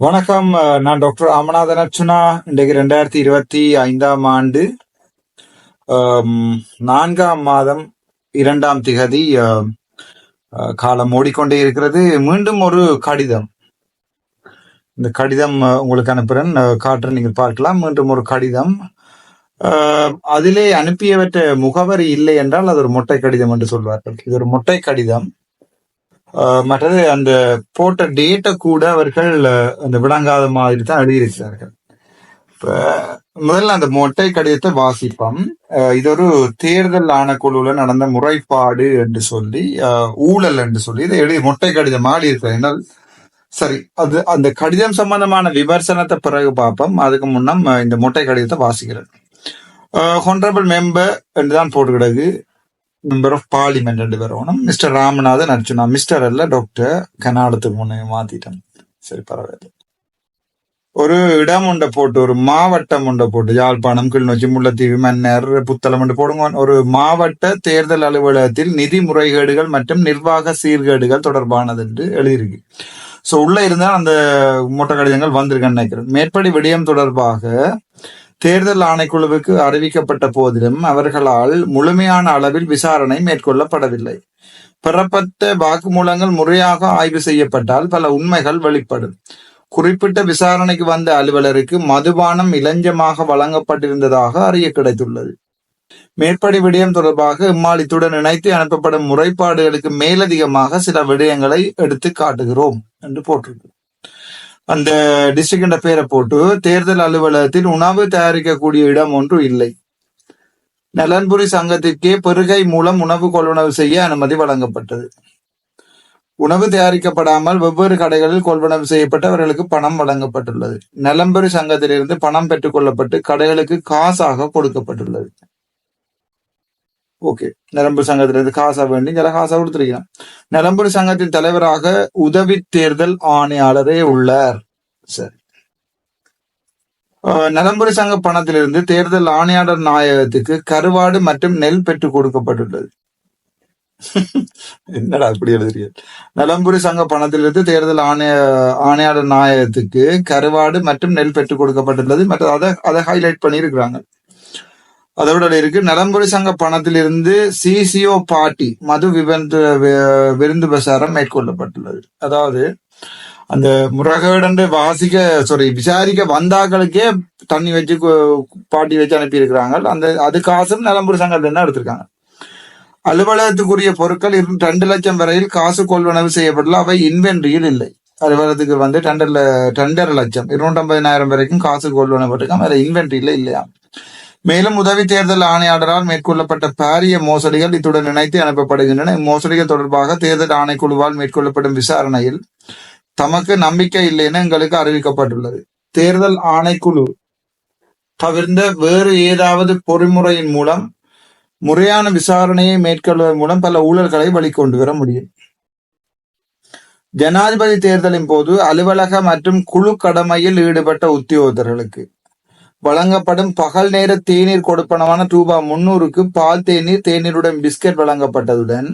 வணக்கம். நான் டாக்டர் அமநாதன் அர்ச்சுனா. இன்றைக்கு ரெண்டாயிரத்தி இருபத்தி ஐந்தாம் ஆண்டு நான்காம் மாதம் இரண்டாம் திகதி அஹ், காலம் ஓடிக்கொண்டே இருக்கிறது. மீண்டும் ஒரு கடிதம். இந்த கடிதம் உங்களுக்கு அனுப்புறேன். காற்று நீங்கள் பார்க்கலாம். மீண்டும் ஒரு கடிதம். அதிலே அனுப்பியவற்ற முகவரி இல்லை என்றால் அது ஒரு மொட்டை கடிதம் என்று சொல்வார்கள். இது ஒரு மொட்டை கடிதம். மற்றது அந்த போட்ட டேட்டை கூட அவர்கள் அந்த விளங்காத மாதிரி தான் எழுதியிருக்கிறார்கள். இப்ப முதல்ல அந்த மொட்டை கடிதத்தை வாசிப்போம். இது ஒரு தேர்தல் ஆணைக்குழுல நடந்த முறைப்பாடு என்று சொல்லி ஊழல் என்று சொல்லி இதை எழுதி மொட்டை கடிதம் ஆடி இருக்கிறார் சரி அது அந்த கடிதம் சம்பந்தமான விமர்சனத்தை பிறகு பார்ப்போம். அதுக்கு முன்னம் இந்த மொட்டை கடிதத்தை வாசிக்கிறேன். ஹொன்ரபிள் மெம்பர் என்று தான் போட்டு கிடக்கு மெம்பர் ஆஃப் பார்லிமெண்ட் ரெண்டு பேரும். மிஸ்டர் ராமநாதன் அர்ச்சுனா மிஸ்டர் அல்ல டாக்டர் கனாடத்துக்கு முன்னே மாத்திட்டேன். சரி பரவாயில்ல. ஒரு இடம் உண்டை போட்டு ஒரு மாவட்டம் உண்டை போட்டு யாழ்ப்பாணம் கிளிநொச்சி முல்லைத்தீவு மன்னர் புத்தளம் என்று போடுங்க. ஒரு மாவட்ட தேர்தல் அலுவலகத்தில் நிதி முறைகேடுகள் மற்றும் நிர்வாக சீர்கேடுகள் தொடர்பானது என்று எழுதியிருக்கு. சோ உள்ள இருந்தால் அந்த மூட்டை கடிதங்கள் வந்திருக்குன்னு நினைக்கிறேன். மேற்படி விடயம் தொடர்பாக தேர்தல் ஆணைக்குழுவுக்கு அறிவிக்கப்பட்ட போதிலும் அவர்களால் முழுமையான அளவில் விசாரணை மேற்கொள்ளப்படவில்லை. பெறப்பட்ட வாக்குமூலங்கள் முறையாக ஆய்வு செய்யப்பட்டால் பல உண்மைகள் வெளிப்படும். குறிப்பிட்ட விசாரணைக்கு வந்த அலுவலருக்கு மதுபானம் இலஞ்சமாக வழங்கப்பட்டிருந்ததாக அறிய கிடைத்துள்ளது. மேற்படி விடயம் தொடர்பாக இம்மாலித்துடன் இணைத்து அனுப்பப்படும் முறைப்பாடுகளுக்கு மேலதிகமாக சில விடயங்களை எடுத்து காட்டுகிறோம் என்று போட்டிருக்கு அந்த டிஸ்ட்ரிக்ட் பேரை போட்டு தேர்தல் அலுவலகத்தில் உணவு தயாரிக்கக்கூடிய இடம் ஒன்று இல்லை. நலன்புரி சங்கத்திற்கே பெருகை மூலம் உணவு கொள்வனவு செய்ய அனுமதி வழங்கப்பட்டது. உணவு தயாரிக்கப்படாமல் வெவ்வேறு கடைகளில் கொள்வனவு செய்யப்பட்டவர்களுக்கு பணம் வழங்கப்பட்டுள்ளது. நலம்புரி சங்கத்திலிருந்து பணம் பெற்றுக் கொள்ளப்பட்டு கடைகளுக்கு காசாக கொடுக்கப்பட்டுள்ளது. ஓகே. நிலம்பூர் சங்கத்திலிருந்து காசா வேண்டி சில காசா கொடுத்திருக்கிறான். நிலம்பூர் சங்கத்தின் தலைவராக உதவி தேர்தல் ஆணையாளரே உள்ளார். சரி. நலம்புரி சங்க பணத்திலிருந்து தேர்தல் ஆணையாளர் நாயகத்துக்கு கருவாடு மற்றும் நெல் பெற்றுக் கொடுக்கப்பட்டுள்ளது. என்னடா அப்படி எழுதுறீங்க? நலம்புரி சங்க பணத்திலிருந்து தேர்தல் ஆணைய ஆணையாளர் நாயகத்துக்கு கருவாடு மற்றும் நெல் பெற்றுக் கொடுக்கப்பட்டுள்ளது. மற்றும் அதை அதை ஹைலைட் பண்ணியிருக்கிறாங்க. அதோட இருக்கு. நலம்புரி சங்க பணத்திலிருந்து சிசிஓ பார்ட்டி மது விபந்து விருந்து பிரசாரம் மேற்கொள்ளப்பட்டுள்ளது. அதாவது அந்த முறகேடன்று வாசிக்க சாரி விசாரிக்க வந்தாக்களுக்கே தண்ணி வச்சு பாட்டி வச்சு அனுப்பியிருக்கிறாங்க. அந்த அது காசும் நலம்புரி சங்கத்துல தான் எடுத்திருக்காங்க. அலுவலகத்துக்குரிய பொருட்கள் இரு- ரெண்டு லட்சம் வரையில் காசு கொள்வனவு செய்யப்பட்டுள்ள அவை இன்வென்ட்ரியில் இல்லை. அலுவலகத்துக்கு வந்து டெண்டர்ல டெண்டர் லட்சம் இருநூற்றம்பதினாயிரம் வரைக்கும் காசு கொள்வனப்பட்டிருக்காங்க வேற இன்வென்ட்ரியில இல்லையா? மேலும் உதவி தேர்தல் ஆணையாளரால் மேற்கொள்ளப்பட்ட பாரிய மோசடிகள் இத்துடன் இணைத்து அனுப்பப்படுகின்றன. இம்மோசடிகள் தொடர்பாக தேர்தல் ஆணைக்குழுவால் மேற்கொள்ளப்படும் விசாரணையில் தமக்கு நம்பிக்கை இல்லை என எங்களுக்கு அறிவிக்கப்பட்டுள்ளது. தேர்தல் ஆணைக்குழு தவிர்ந்த வேறு ஏதாவது பொறிமுறையின் மூலம் முறையான விசாரணையை மேற்கொள்வதன் மூலம் பல ஊழல்களை வழிகொண்டு வர முடியும். ஜனாதிபதி தேர்தலின் போது அலுவலக மற்றும் குழு கடமையில் ஈடுபட்ட உத்தியோகத்தர்களுக்கு வழங்கப்படும் பகல் நேர தேநீர் கொடுப்பனவான ரூபாய் முன்னூறுக்கு பால் தேநீர் தேநீருடன் பிஸ்கட் வழங்கப்பட்டதுடன்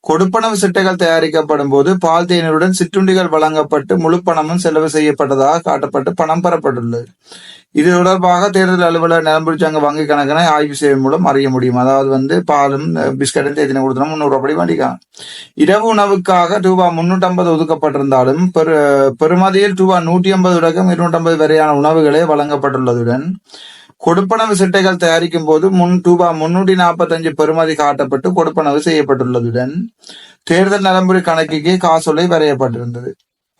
கொடுப்பனவு சிட்டைகள் தயாரிக்கப்படும் போது பால் தேநீருடன் சிற்றுண்டிகள் வழங்கப்பட்டு முழு பணமும் செலவு செய்யப்பட்டதாக காட்டப்பட்டு பணம் பெறப்பட்டுள்ளது. இது தொடர்பாக தேர்தல் அலுவலர் நிலம்புரிச்சாங்க வங்கி கணக்கினை ஆய்வு செய்வதன் மூலம் அறிய முடியும். அதாவது வந்து பாலும் அஹ், பிஸ்கட்டும் தேதினை கொடுத்தோம் முன்னூறு ரூபாய் வேண்டிக்காங்க இரவு உணவுக்காக ரூபாய் முன்னூற்றி ஐம்பது ஒதுக்கப்பட்டிருந்தாலும் பெரு பெருமதியில் ரூபாய் நூற்றி ஐம்பது தொடக்கம் இருநூற்றி ஐம்பது வரையான உணவுகளே வழங்கப்பட்டுள்ளதுடன் கொடுப்பனவு சிட்டைகள் தயாரிக்கும் போது முன் ரூபாய் முன்னூற்றி நாற்பத்தஞ்சு பெறுமதி காட்டப்பட்டு கொடுப்பனவு செய்யப்பட்டுள்ளதுடன் தேர்தல் நலம்புரி கணக்குக்கே காசோலை வரையப்பட்டிருந்தது.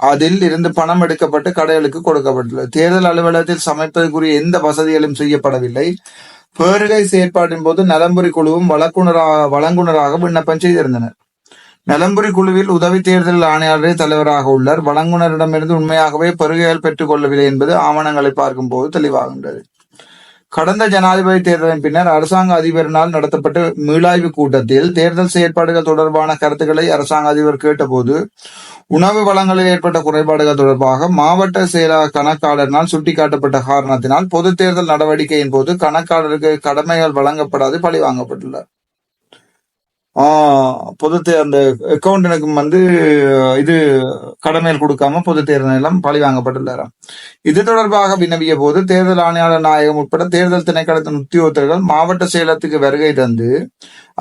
அதில் இருந்து பணம் எடுக்கப்பட்டு கடைகளுக்கு கொடுக்கப்பட்டுள்ளது. தேர்தல் அலுவலகத்தில் சமைப்பதற்குரிய எந்த வசதிகளும் செய்யப்படவில்லை. பேருகை செயற்பாட்டின் போது நலம்புரி குழுவும் வழக்குனராக வழங்குனராக விண்ணப்பம் செய்திருந்தனர். நலம்புரி குழுவில் உதவி தேர்தல் ஆணையாளரே தலைவராக உள்ளார். வழங்குனரிடமிருந்து உண்மையாகவே பருகையால் பெற்றுக் கொள்ளவில்லை என்பது ஆவணங்களை பார்க்கும் போது தெளிவாகின்றது. கடந்த ஜனாதிபதி தேர்தலின் பின்னர் அரசாங்க அதிபரினால் நடத்தப்பட்ட மீளாய்வு கூட்டத்தில் தேர்தல் செயற்பாடுகள் தொடர்பான கருத்துக்களை அரசாங்க அதிபர் கேட்டபோது உணவு வளங்களில் ஏற்பட்ட குறைபாடுகள் தொடர்பாக மாவட்ட செயலா கணக்காளரினால் சுட்டிக்காட்டப்பட்ட காரணத்தினால் பொது தேர்தல் நடவடிக்கையின் போது கணக்காளருக்கு கடமைகள் வழங்கப்படாது பழிவாங்கப்பட்டுள்ளார் பொது அந்த அக்கௌண்டனுக்கும் வந்து இது கடமையில் கொடுக்காம பொது தேர்தல் நிலம் பழி வாங்கப்பட்டுள்ளாராம். இது தொடர்பாக வினவிய போது தேர்தல் ஆணையாளர் நாயகம் உட்பட தேர்தல் திணைக்களத்தின் உத்தியோகத்தர்கள் மாவட்ட செயலத்துக்கு வருகை தந்து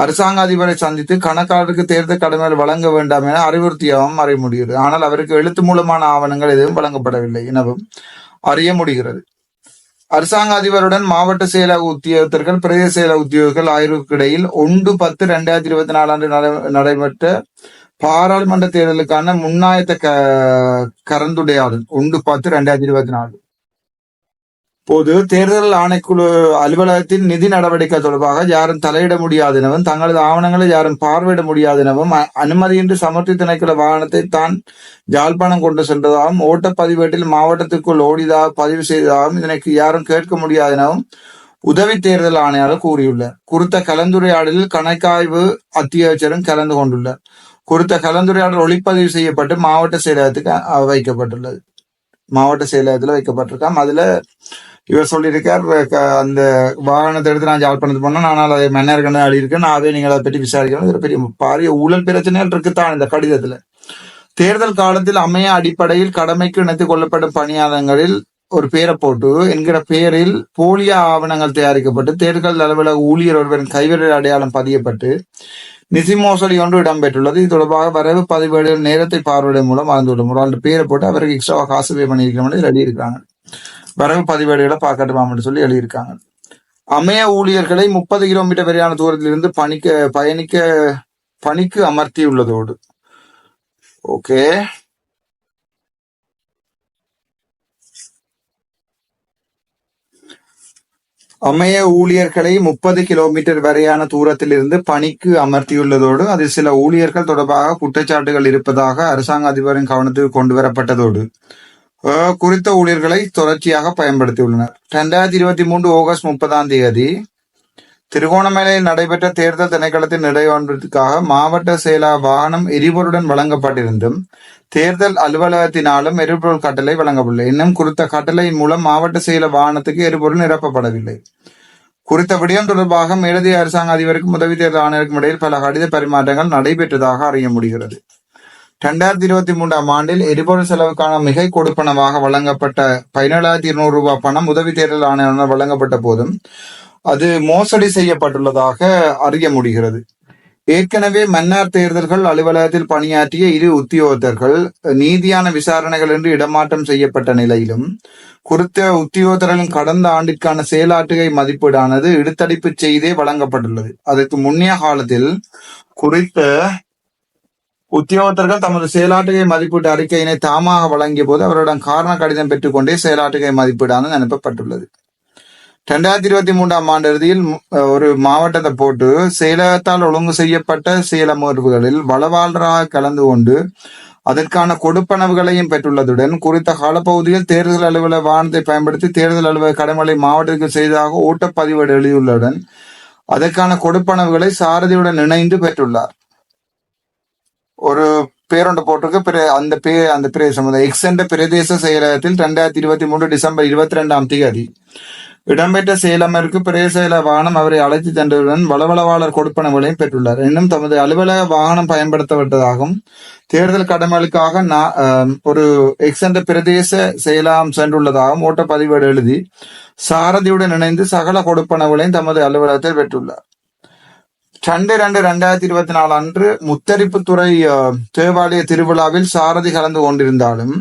அரசாங்க அதிபரை சந்தித்து கணக்காளருக்கு தேர்தல் கடமைகள் வழங்க வேண்டாம் என அறிவுறுத்தியாகவும் அறிய முடிகிறது ஆனால் அவருக்கு எழுத்து மூலமான ஆவணங்கள் எதுவும் வழங்கப்படவில்லை எனவும் அறிய முடிகிறது. அரசாங்க அதிபருடன் மாவட்ட செயலக உத்தியோகத்தர்கள் பிரதேச செயலக உத்தியோகர்கள் ஆய்வுக்கு இடையில் ஒன்று பத்து ரெண்டாயிரத்தி இருபத்தி நாலு ஆண்டு நடைபெற்ற பாராளுமன்ற தேர்தலுக்கான முன்னாயத்த க கரந்துடையாளன் ஒன்று பத்து ரெண்டாயிரத்தி இருபத்தி நாலு. போது தேர்தல் ஆணைக்குழு அலுவலகத்தின் நிதி நடவடிக்கை தொடர்பாக யாரும் தலையிட முடியாதெனவும் தங்களது ஆவணங்களை யாரும் பார்வையிட முடியாதெனவும் அனுமதியின்றி சமர்த்தி திணைக்கள வாகனத்தை தான் ஜாழ்ப்பாணம் கொண்டு சென்றதாகவும் ஓட்டப்பதிவேட்டில் மாவட்டத்திற்குள் ஓடிதாக பதிவு செய்ததாகவும் இதனைக்கு யாரும் கேட்க முடியாதெனவும் உதவி தேர்தல் ஆணையாளர் கூறியுள்ளார். குறித்த கலந்துரையாடலில் கணக்காய்வு அத்தியட்சரும் கலந்து கொண்டுள்ளார். குறித்த கலந்துரையாடல் ஒளிப்பதிவு செய்யப்பட்டு மாவட்ட செயலகத்துக்கு வைக்கப்பட்டுள்ளது. மாவட்ட செயலகத்தில் வைக்கப்பட்டிருக்காம். அதுல இவர் சொல்லியிருக்கார் அந்த வாகனத்தை எடுத்து நான் ஜாழ்ப்பாணத்து போனேன் ஆனால் அதை மன்னர் அழியிருக்கேன் நான் அதே நீங்கள் அதை பற்றி விசாரிக்கணும். இது பெரிய பாரிய ஊழல் பிரச்சனைகள் இருக்குத்தான் இந்த கடிதத்துல. தேர்தல் காலத்தில் அமைய அடிப்படையில் கடமைக்கு இணைத்துக் கொள்ளப்படும் பணியாளர்களில் ஒரு பேரை போட்டு என்கிற பெயரில் போலியா ஆவணங்கள் தயாரிக்கப்பட்டு தேர்தல் அலுவலக ஊழியர் ஒருவரின் கைவிரல் அடையாளம் பதியப்பட்டு நிதி மோசடி ஒன்று இடம்பெற்றுள்ளது. இது தொடர்பாக வரவு பதிவேடு நேரத்தை பார்வையிடும் மூலம் அறிந்துள்ளோம் ஒரு பேரை போட்டு அவருக்கு எக்ஸ்ட்ரா காசு பே பண்ணியிருக்கிறோம். ரெடி இருக்காங்க வரவு பதிவேடுகளை பார்க்கட்டுமாம் சொல்லி எழுதியிருக்காங்க. அமைய ஊழியர்களை முப்பது கிலோமீட்டர் வரையான தூரத்திலிருந்து பணிக்க பயணிக்க பணிக்கு அமர்த்தி உள்ளதோடு ஓகே. அமைய ஊழியர்களை முப்பது கிலோமீட்டர் வரையான தூரத்தில் இருந்து பணிக்கு அமர்த்தியுள்ளதோடு அதில் சில ஊழியர்கள் தொடர்பாக குற்றச்சாட்டுகள் இருப்பதாக அரசாங்க அதிபரின் கவனத்துக்கு கொண்டு வரப்பட்டதோடு குறித்த ஊழியர்களை தொடர்ச்சியாக பயன்படுத்தியுள்ளனர். இரண்டாயிரத்தி இருபத்தி மூன்று ஆகஸ்ட் முப்பதாம் தேதி திருகோணமலையில் நடைபெற்ற தேர்தல் திணைக்களத்தின் இடைவொன்றிற்காக மாவட்ட செயலா வாகனம் எரிபொருடன் வழங்கப்பட்டிருந்தும் தேர்தல் அலுவலகத்தினாலும் எரிபொருள் கட்டளை வழங்கவில்லை இன்னும் குறித்த கட்டளையின் மூலம் மாவட்ட செயல வாகனத்துக்கு எரிபொருள் நிரப்பப்படவில்லை. குறித்த விடயம் தொடர்பாக மேலதிக அரசாங்க அதிபருக்கும் உதவி தேர்தல் ஆணையருக்கும் இடையில் பல கடித பரிமாற்றங்கள் நடைபெற்றதாக அறிய முடிகிறது. இரண்டாயிரத்தி இருபத்தி மூன்றாம் ஆண்டில் எரிபொருள் செலவுக்கான மிகை கொடுப்பனமாக வழங்கப்பட்ட பதினேழாயிரத்தி இருநூறு ரூபாய் பணம் உதவி தேர்தல் ஆணையாளர் வழங்கப்பட்ட போதும் அது மோசடி செய்யப்பட்டுள்ளதாக அறிய முடிகிறது. ஏற்கனவே மன்னார் தேர்தல்கள் அலுவலகத்தில் பணியாற்றிய இரு உத்தியோகத்தர்கள் நீதியான விசாரணைகள் என்று இடமாற்றம் செய்யப்பட்ட நிலையிலும் குறித்த உத்தியோகத்தர்களின் கடந்த ஆண்டிற்கான செயலாற்றுகை மதிப்பீடானது இடுத்தடிப்பு செய்தே வழங்கப்பட்டுள்ளது. அதற்கு முன்னைய காலத்தில் குறித்த உத்தியோகத்தர்கள் தமது செயலாட்டுகை மதிப்பீட்டு அறிக்கையினை தாமாக வழங்கிய போது அவரிடம் காரண கடிதம் பெற்றுக்கொண்டே செயலாட்டுகை மதிப்பீடானது அனுப்பப்பட்டுள்ளது இரண்டாயிரத்தி இருபத்தி மூன்றாம் ஆண்டு இறுதியில் ஒரு மாவட்டத்தை போட்டு செயலகத்தால் ஒழுங்கு செய்யப்பட்ட செயலமர்வுகளில் வளவாளராக கலந்து கொண்டு அதற்கான கொடுப்பனவுகளையும் பெற்றுள்ளதுடன் குறித்த காலப்பகுதியில் தேர்தல் அலுவலக வாகனத்தை பயன்படுத்தி தேர்தல் அலுவலக கடமைகளை மாவட்டத்திற்கு செய்ததாக ஓட்டப்பதிவேடு எழுதியுள்ளதுடன் அதற்கான கொடுப்பனவுகளை சாரதியுடன் இணைந்து பெற்றுள்ளார். ஒரு பேரொண்டு போட்டிருக்கு. அந்த பே அந்த பிரதேசம் எக்ஸ் என்ற பிரதேச செயலகத்தில் ரெண்டாயிரத்தி இருபத்தி மூன்று டிசம்பர் இருபத்தி ரெண்டாம் தேதி இடம்பெற்ற செயலமருக்கு பிரதேச வாகனம் அவரை அழைத்து சென்றதுடன் வளவளவாளர் கொடுப்பனவுகளையும் பெற்றுள்ளார். இன்னும் தமது அலுவலக வாகனம் பயன்படுத்தப்பட்டதாகவும் தேர்தல் கடமைகளுக்காக ஒரு எக்ஸ் என்ற பிரதேச செயலாம் சென்றுள்ளதாகவும் ஓட்டப்பதிவேடு எழுதி சாரதியுடன் இணைந்து சகல கொடுப்பனவுகளையும் தமது அலுவலகத்தில் பெற்றுள்ளார். ரெண்டு ரெண்டு ரெண்டாயிரத்தி இருபத்தி நாலு அன்று முத்தரிப்புத்துறை தேவாலய திருவிழாவில் சாரதி கலந்து கொண்டிருந்தாலும்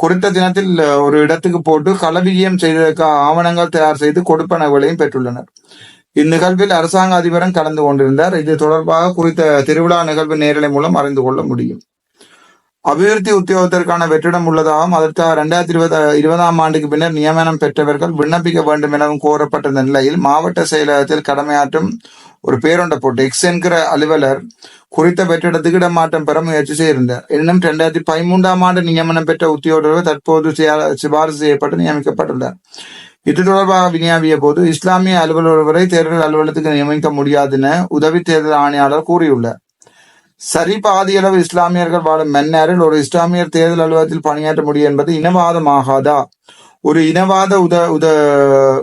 குறித்த தினத்தில் ஒரு இடத்துக்கு போட்டு கலவியம் செய்ததற்கு ஆவணங்கள் தயார் செய்து கொடுப்பனவுகளையும் பெற்றுள்ளனர். இந்நிகழ்வில் அரசாங்க அதிபரும் கலந்து கொண்டிருந்தார். இது தொடர்பாக குறித்த திருவிழா நிகழ்வு நேரலை மூலம் அறிந்து கொள்ள முடியும். அபிவிருத்தி உத்தியோகத்திற்கான வெற்றிடம் உள்ளதாகவும் அதற்காக இரண்டாயிரத்தி இருபது இருபதாம் ஆண்டுக்கு பின்னர் நியமனம் பெற்றவர்கள் விண்ணப்பிக்க வேண்டும் எனவும் கோரப்பட்டிருந்த நிலையில் மாவட்ட செயலகத்தில் கடமையாற்றும் ஒரு பேரொண்ட போட்டு எக்ஸ் என்கிற அலுவலர் குறித்த வெற்றிடத்துக்கு இடமாற்றம் பெற முயற்சி செய்திருந்தார். எனினும் இரண்டாயிரத்தி பதிமூன்றாம் ஆண்டு நியமனம் பெற்ற உத்தியோகர்கள் தற்போது சிபாரிசு செய்யப்பட்டு நியமிக்கப்பட்டுள்ளார். இது தொடர்பாக வினியாவிய போது இஸ்லாமிய அலுவலர் ஒருவரை தேர்தல் அலுவலகத்துக்கு நியமிக்க முடியாது என உதவி தேர்தல் ஆணையாளர் கூறியுள்ளார். சரி பாதியளவு இஸ்லாமியர்கள் வாழும் மன்னாரில் ஒரு இஸ்லாமியர் தேர்தல் அலுவலகத்தில் பணியாற்ற முடியும் என்பது இனவாதமாகாதா ஒரு இனவாத உத உத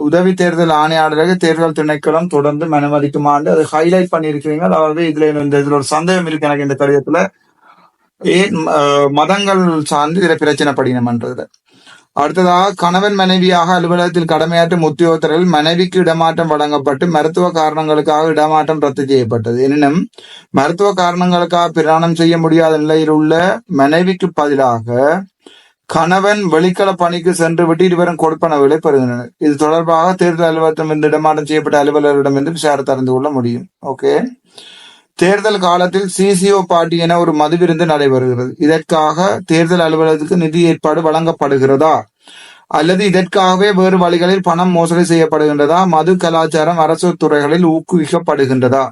உதவி தேர்தல் ஆணையாளருக்கு தேர்தல் திணைக்களம் தொடர்ந்து அனுமதிக்குமாண்டு அது ஹைலைட் பண்ணியிருக்கிறீங்க. அதாவது இதுல இந்த இதுல ஒரு சந்தேகம் இருக்கு எனக்கு இந்த கடிதத்துல. ஏன் மதங்கள் சார்ந்து இதுல பிரச்சனை படிக்கணும்ன்றது அடுத்ததாக கணவன் மனைவியாக அலுவலகத்தில் கடமையாற்றும் உத்தியோகத்தர்கள் மனைவிக்கு இடமாற்றம் வழங்கப்பட்டு மருத்துவ காரணங்களுக்காக இடமாற்றம் ரத்து செய்யப்பட்டது. எனினும் மருத்துவ காரணங்களுக்காக பிரயாணம் செய்ய முடியாத நிலையில் உள்ள மனைவிக்கு பதிலாக கணவன் வெளிக்கள பணிக்கு சென்று விட்டு இருவரும் கொடுப்பனவுகளை பெறுகின்றனர். இது தொடர்பாக தேர்தல் அலுவலகத்திலிருந்து இடமாற்றம் செய்யப்பட்ட அலுவலரிடமிருந்து விசாரித்து அறிந்து கொள்ள முடியும். ஓகே. தேர்தல் காலத்தில் சிசிஓ பார்ட்டி என ஒரு மது விருந்து நடைபெறுகிறது. இதற்காக தேர்தல் அலுவலகத்துக்கு நிதி ஏற்பாடு வழங்கப்படுகிறதா? அல்லது இதற்காகவே வேறு வழிகளில் பணம் மோசடி செய்யப்படுகின்றதா? மது கலாச்சாரம் அரசு துறைகளில் ஊக்குவிக்கப்படுகின்றதா?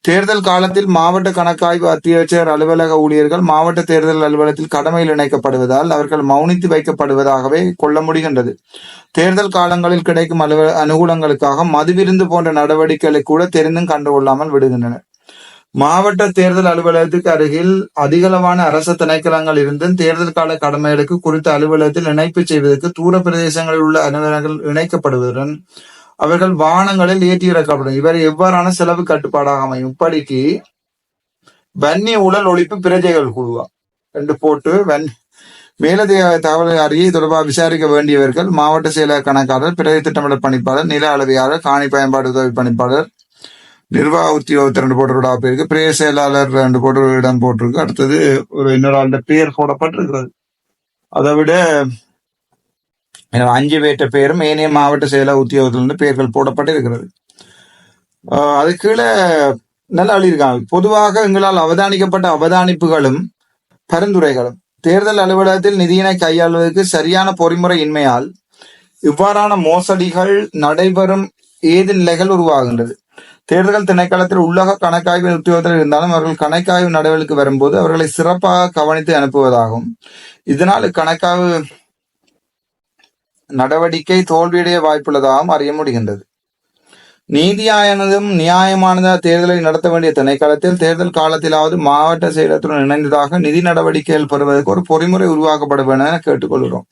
தேர்தல் காலத்தில் மாவட்ட கணக்காய்வு அத்தியட்சர் அலுவலக ஊழியர்கள் மாவட்ட தேர்தல் அலுவலகத்தில் கடமையில் இணைக்கப்படுவதால் அவர்கள் மௌனித்து வைக்கப்படுவதாகவே கொள்ள முடிகின்றது. தேர்தல் காலங்களில் கிடைக்கும் அலுவல அனுகூலங்களுக்காக மதுவிருந்து போன்ற நடவடிக்கைகளை கூட தெரிந்தும் கண்டுகொள்ளாமல் விடுகின்றனர். மாவட்ட தேர்தல் அலுவலகத்துக்கு அருகில் அதிகளவான அரச திணைக்களங்கள் இருந்தும் தேர்தல் கால கடமைகளுக்கு குறித்த அலுவலகத்தில் இணைப்பு செய்வதற்கு தூர பிரதேசங்களில் உள்ள அலுவலகங்கள் இணைக்கப்படுவதுடன் அவர்கள் வாகனங்களில் ஏற்றி இறக்கப்படும் இவர் எவ்வாறான செலவு கட்டுப்பாடாக அமையும்? இப்படிக்கு வன்னி ஊழல் ஒழிப்பு பிரஜைகள் குழுவா ரெண்டு போட்டு வன் மேலதிக தகவல் அறிய தொடர்பாக விசாரிக்க வேண்டியவர்கள் மாவட்ட செயலர் கணக்காளர் பிரதி திட்டமிடல் பணிப்பாளர் நில அளவியாளர் காணி பயன்பாடு உதவி பணிப்பாளர் நிர்வாக உத்தியோகத்தை ரெண்டு போட்டு போயிருக்கு பிரேய செயலாளர் ரெண்டு போட்டு இடம் போட்டிருக்கு. அடுத்தது ஒரு இன்னொரு ஆளுடைய பேர் போடப்பட்டிருக்கிறது. அதை விட அஞ்சு பேர்ட்ட பேரும் ஏனைய மாவட்ட செயலா உத்தியோகத்திலிருந்து பெயர்கள் போடப்பட்டிருக்கிறது. ஆஹ் அது கீழே நல்லா எழுதியிருக்காங்க. பொதுவாக எங்களால் அவதானிக்கப்பட்ட அவதானிப்புகளும் பரிந்துரைகளும் தேர்தல் அலுவலகத்தில் நிதியினை கையாள்வதற்கு சரியான பொறிமுறை இன்மையால் இவ்வாறான மோசடிகள் நடைபெறும் ஏது நிலைகள் உருவாகின்றது. தேர்தல் திணைக்களத்தில் உள்ளக கணக்காய்வு உத்தியோகத்தில் இருந்தாலும் அவர்கள் கணக்காய்வு நடவடிக்கை வரும்போது அவர்களை சிறப்பாக கவனித்து அனுப்புவதாகும். இதனால் கணக்காய்வு நடவடிக்கை தோல்வியடைய வாய்ப்புள்ளதாகவும் அறிய முடிகின்றது. நீதியானதும் நியாயமானதாக தேர்தலை நடத்த வேண்டிய திணைக்களத்தில் தேர்தல் காலத்திலாவது மாவட்ட செயலத்துடன் இணைந்ததாக நிதி நடவடிக்கைகள் பெறுவதற்கு ஒரு பொறிமுறை உருவாக்கப்பட வேண்டும் என கேட்டுக்கொள்கிறோம்.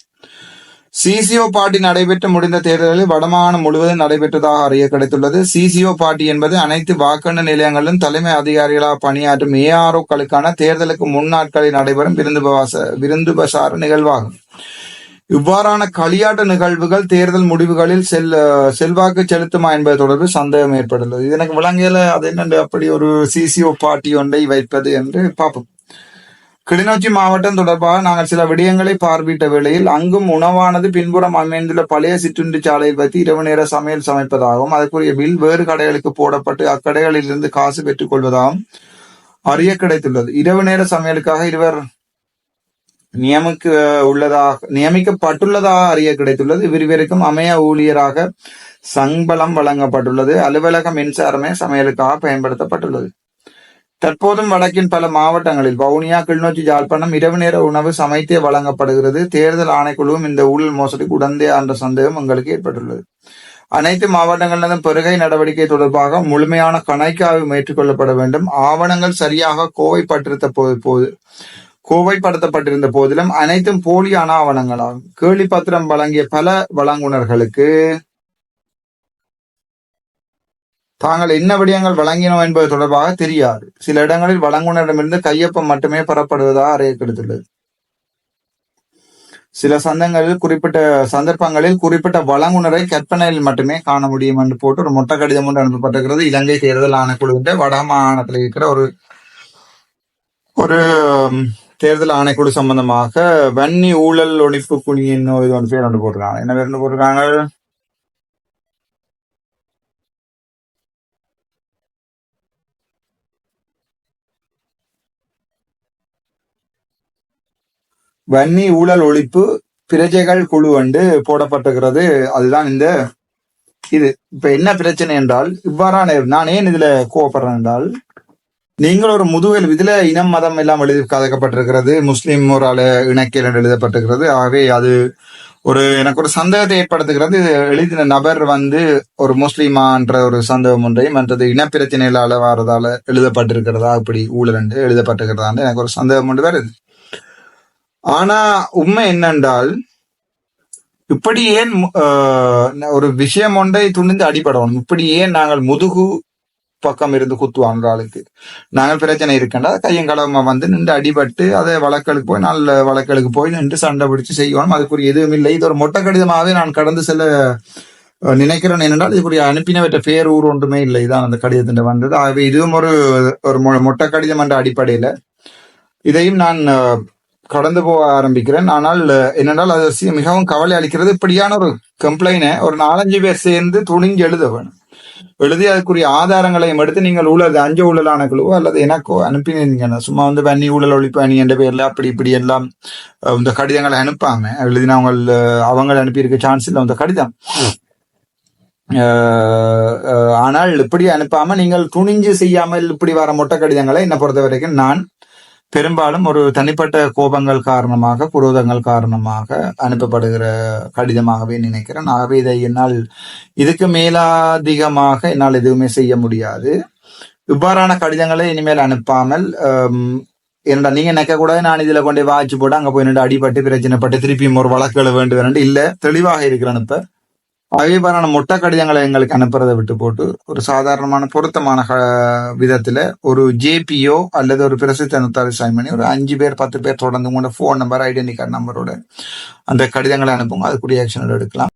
சிசிஓ பார்ட்டி நடைபெற்று முடிந்த தேர்தலில் வடமாகாணம் முழுவதும் நடைபெற்றதாக அறிய கிடைத்துள்ளது. சிசிஓ பார்ட்டி என்பது அனைத்து வாக்கெண்ணு நிலையங்களிலும் தலைமை அதிகாரிகளாக பணியாற்றும் ஏஆர்ஓக்களுக்கான தேர்தலுக்கு முன்னாட்களில் நடைபெறும் விருந்துபவாச விருந்துபசார நிகழ்வாகும். இவ்வாறான களியாட்ட நிகழ்வுகள் தேர்தல் முடிவுகளில் செல் செல்வாக்கு செலுத்துமா என்பது தொடர்பில் சந்தேகம் ஏற்பட்டுள்ளது. இது எனக்கு விளங்கியல அது என்னென்று அப்படி ஒரு சிசிஓ பார்ட்டி ஒன்றை வைப்பது என்று பார்ப்போம். கிளிநொச்சி மாவட்டம் தொடர்பாக நாங்கள் சில விடயங்களை பார்வையிட்ட வேளையில் அங்கும் உணவானது பின்புறம் அமைந்துள்ள பழைய சிற்றுண்டி சாலையில் வைத்து இரவு நேர சமையல் சமைப்பதாகவும் அதற்குரிய பில் வேறு கடைகளுக்கு போடப்பட்டு அக்கடைகளில் இருந்து காசு பெற்றுக் கொள்வதாகவும் அறிய கிடைத்துள்ளது. இரவு நேர சமையலுக்காக இருவர் நியமிக்க உள்ளதாக நியமிக்கப்பட்டுள்ளதாக அறிய கிடைத்துள்ளது. இவ்விருவருக்கும் அமைய ஊழியராக சம்பளம் வழங்கப்பட்டுள்ளது. அலுவலக மின்சாரமே சமையலுக்காக பயன்படுத்தப்பட்டுள்ளது. தற்போதும் வடக்கின் பல மாவட்டங்களில் வவுனியா கிளிநொச்சி யாழ்ப்பாணம் இரவு நேர உணவு சமைத்தே வழங்கப்படுகிறது. தேர்தல் ஆணைக்குழுவும் இந்த ஊழல் மோசடிக்கு உடந்தே என்ற சந்தேகம் எங்களுக்கு ஏற்பட்டுள்ளது. அனைத்து மாவட்டங்களிலும் பெருகை நடவடிக்கை தொடர்பாக முழுமையான கணக்காய்வு மேற்கொள்ளப்பட வேண்டும். ஆவணங்கள் சரியாக கோவைப்பட்டிருந்த போது போது கோவைப்படுத்தப்பட்டிருந்த போதிலும் அனைத்தும் போலியான ஆவணங்களாகும். கேலி பத்திரம் வழங்கிய பல வழங்குனர்களுக்கு தாங்கள் என்ன விடயங்கள் வழங்கினோம் என்பது தொடர்பாக தெரியாது. சில இடங்களில் வழங்குனரிடமிருந்து கையொப்பம் மட்டுமே பெறப்படுவதாக அறியப்படுத்துள்ளது சில சந்தங்களில் குறிப்பிட்ட சந்தர்ப்பங்களில் குறிப்பிட்ட வழங்குனரை கற்பனையில் மட்டுமே காண முடியும் என்று போட்டு ஒரு மொட்டை கடிதம் ஒன்று அனுப்பப்பட்டிருக்கிறது. இலங்கை தேர்தல் ஆணைக்குழுவின் வடமாகாணத்தில் இருக்கிற ஒரு ஒரு தேர்தல் ஆணைக்குழு சம்பந்தமாக வன்னி ஊழல் ஒழிப்பு குழியின் இது வந்து பேர் ஒன்று போட்டிருக்காங்க. என்ன பேர் போட்டிருக்காங்க? வன்னி ஊழல் ஒழிப்பு பிரஜைகள் குழு வந்து போடப்பட்டிருக்கிறது. அதுதான் இந்த இது. இப்ப என்ன பிரச்சனை என்றால் இவ்வாறான நான் ஏன் இதுல கோவப்படுறேன் என்றால் நீங்கள் ஒரு முதுகல் இதுல இனம் மதம் எல்லாம் எழுதி கதைக்கப்பட்டிருக்கிறது. முஸ்லீம் ஒரு ஆளு இணக்கியல் என்று எழுதப்பட்டிருக்கிறது. ஆகவே அது ஒரு எனக்கு ஒரு சந்தேகத்தை ஏற்படுத்துகிறது. இது எழுதின நபர் வந்து ஒரு முஸ்லீமான்ற ஒரு சந்தேகம் ஒன்றையும் மற்றது இனப்பிரச்சனைகளால வாரதால எழுதப்பட்டிருக்கிறதா? இப்படி ஊழல் என்று எழுதப்பட்டிருக்கிறதா? எனக்கு ஒரு சந்தேகம் ஒன்று வருது. ஆனா உண்மை என்னென்றால் இப்படி ஏன் ஒரு விஷயம் ஒன்றை துணிந்து அடிபடணும். இப்படி ஏன் நாங்கள் முதுகு பக்கம் இருந்து குத்துவாங்க ஆளுக்கு நாங்கள் பிரச்சனை இருக்கண்டா கையங்களமா வந்து நின்று அடிபட்டு அதை வழக்கலுக்கு போய் நல்ல வழக்கலுக்கு போய் நின்று சண்டை பிடிச்சு செய்யணும் அதுக்குரிய எதுவும் இல்லை. இது ஒரு மொட்டை கடிதமாகவே நான் கடந்து செல்ல நினைக்கிறேன் என்னென்றால் இதுக்குரிய அனுப்பினவற்ற பேர் ஊர் ஒன்றுமே இல்லை. இதான் அந்த கடிதத்தின் வந்தது. ஆகவே இதுவும் ஒரு ஒரு மொ- மொட்டை கடிதம் என்ற அடிப்படையில். இதையும் நான் கடந்து போக ஆரம்பிக்கிறேன். ஆனால் என்னென்றால் அது மிகவும் கவலை அளிக்கிறது. இப்படியான ஒரு கம்ப்ளைனை ஒரு நாலஞ்சு பேர் சேர்ந்து துணிஞ்சு எழுத வேணும். எழுதி அதுக்குரிய ஆதாரங்களையும் எடுத்து நீங்கள் ஊழல் அஞ்சு ஊழலான குழுவோ அல்லது எனக்கோ அனுப்பினீங்கன்னா சும்மா வந்து பண்ணி ஊழல் ஒழிப்பு அணி என்ற பேர்ல அப்படி இப்படி எல்லாம் இந்த கடிதங்களை அனுப்பாம எழுதினவங்க அவங்க அவங்க அனுப்பியிருக்க சான்ஸ் இல்லை அந்த கடிதம். ஆனால் இப்படி அனுப்பாம நீங்கள் துணிஞ்சு செய்யாமல் இப்படி வர மொட்டை கடிதங்களை என்னை பொறுத்த வரைக்கும் நான் பெரும்பாலும் ஒரு தனிப்பட்ட கோபங்கள் காரணமாக குரோதங்கள் காரணமாக அனுப்பப்படுகிற கடிதமாகவே நினைக்கிறேன். ஆகவே இதை என்னால் இதுக்கு மேலாதிகமாக என்னால் எதுவுமே செய்ய முடியாது. இவ்வாறான கடிதங்களை இனிமேல் அனுப்பாமல் என்னடா நீங்க நினைக்க கூட நான் இதுல கொண்டு வாய்ச்சி போட்டு அங்க போய் நின்று அடிபட்டு பிரச்சனைப்பட்டு திருப்பியும் ஒரு வழக்குகளை வேண்டு வேண்டு இல்ல தெளிவாக இருக்கிறேன் இப்ப அதேபாரான மொட்டை கடிதங்களை எங்களுக்கு அனுப்புறதை விட்டு போட்டு ஒரு சாதாரணமான பொருத்தமான க- விதத்துல ஒரு ஜேபிஓ அல்லது ஒரு பிரசித்த நுத்தாரி சைன் பண்ணி ஒரு அஞ்சு பேர் பத்து பேர் தொடர்ந்து உங்களோட ஃபோன் நம்பர் ஐடென்டி கார்டு நம்பரோட அந்த கடிதங்களை அனுப்புங்க. அதுக்குரிய ஆக்ஷன் எடுக்கலாம்.